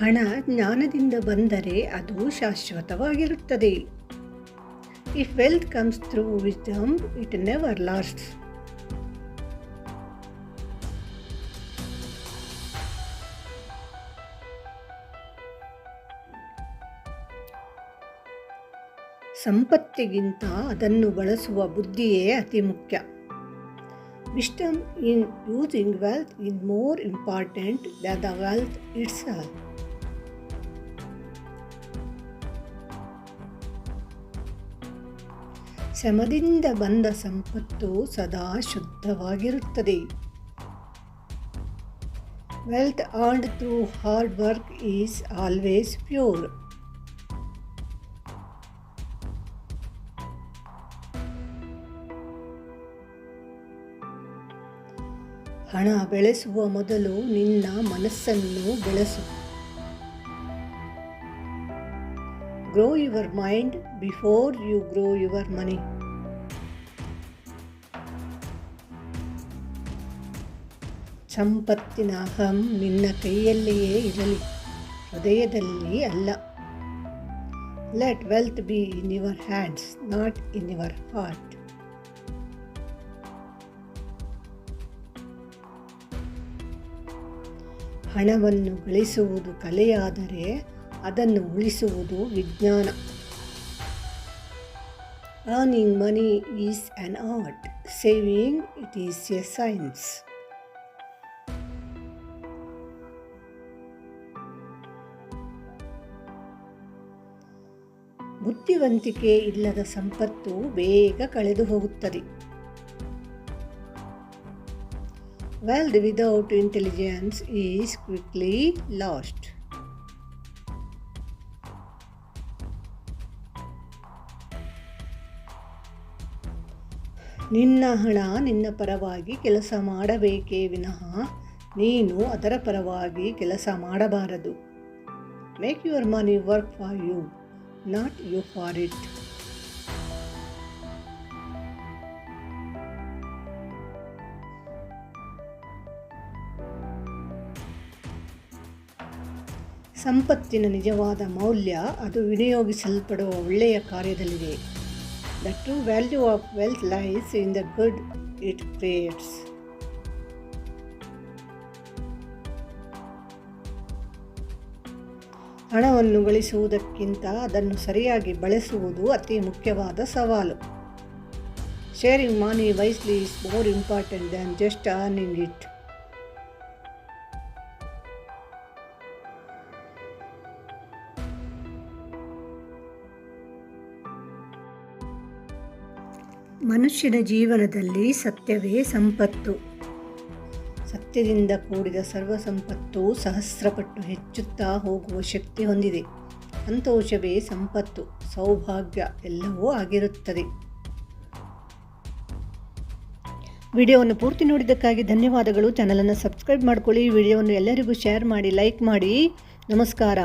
ಹಣ ಜ್ಞಾನದಿಂದ ಬಂದರೆ ಅದು ಶಾಶ್ವತವಾಗಿರುತ್ತದೆ. If wealth comes through wisdom it never lost ಸಂಪತ್ತಿಗಿಂತ ಅದನ್ನು ಬಳಸುವ ಬುದ್ಧಿಯೇ ಅತಿ ಮುಖ್ಯ. Wisdom in using wealth in more important the wealth it's ಶ್ರಮದಿಂದ ಬಂದ ಸಂಪತ್ತು ಸದಾ ಶುದ್ಧವಾಗಿರುತ್ತದೆ. Wealth earned through hard work is always pure ಹಣ ಬೆಳೆಸುವ ಮೊದಲು ನಿನ್ನ ಮನಸ್ಸನ್ನು ಬೆಳೆಸು. Grow your mind before you grow your money ಸಂಪತ್ತಿನ ಅಹಂ ನಿನ್ನ ಕೈಯಲ್ಲಿಯೇ ಇರಲಿ, ಹೃದಯದಲ್ಲಿ ಅಲ್ಲ. Let wealth be in your hands not in your heart ಹಣವನ್ನು ಗಳಿಸುವುದು ಕಲೆಯಾದರೆ ಅದನ್ನು ಉಳಿಸುವುದು ವಿಜ್ಞಾನ. Earning money is an art saving it is a science ಬುದ್ಧಿವಂತಿಕೆ ಇಲ್ಲದ ಸಂಪತ್ತು ಬೇಗ ಕಳೆದು ಹೋಗುತ್ತದೆ. Wealth without intelligence is quickly lost. ನಿನ್ನ ಹಣ ನಿನ್ನ ಪರವಾಗಿ ಕೆಲಸ ಮಾಡಬೇಕೇ ವಿನಃ ನೀನು ಅದರ ಪರವಾಗಿ ಕೆಲಸ ಮಾಡಬಾರದು. Make your money work for you not you for it ಸಂಪತ್ತಿನ ನಿಜವಾದ ಮೌಲ್ಯ ಅದು ವಿನಿಯೋಗಿಸಲ್ಪಡುವ ಒಳ್ಳೆಯ ಕಾರ್ಯದಲ್ಲಿದೆ. The true value of wealth lies in the good it creates. ಹಣವನ್ನು ಗಳಿಸುವುದಕ್ಕಿಂತ ಅದನ್ನು ಸರಿಯಾಗಿ ಬಳಸುವುದು ಅತಿ ಮುಖ್ಯವಾದ ಸವಾಲು sharing money wisely is more important than just earning it ಮನುಷ್ಯನ ಜೀವನದಲ್ಲಿ ಸತ್ಯವೇ ಸಂಪತ್ತು. ಸತ್ಯದಿಂದ ಕೂಡಿದ ಸರ್ವ ಸಂಪತ್ತು ಸಹಸ್ರಪಟ್ಟು ಹೆಚ್ಚುತ್ತಾ ಹೋಗುವ ಶಕ್ತಿ ಹೊಂದಿದೆ. ಸಂತೋಷವೇ ಸಂಪತ್ತು, ಸೌಭಾಗ್ಯ ಎಲ್ಲವೂ ಆಗಿರುತ್ತದೆ. ವಿಡಿಯೋವನ್ನು ಪೂರ್ತಿ ನೋಡಿದ್ದಕ್ಕಾಗಿ ಧನ್ಯವಾದಗಳು. ಚಾನಲನ್ನು ಸಬ್ಸ್ಕ್ರೈಬ್ ಮಾಡಿಕೊಳ್ಳಿ. ವಿಡಿಯೋವನ್ನು ಎಲ್ಲರಿಗೂ ಶೇರ್ ಮಾಡಿ, ಲೈಕ್ ಮಾಡಿ. ನಮಸ್ಕಾರ.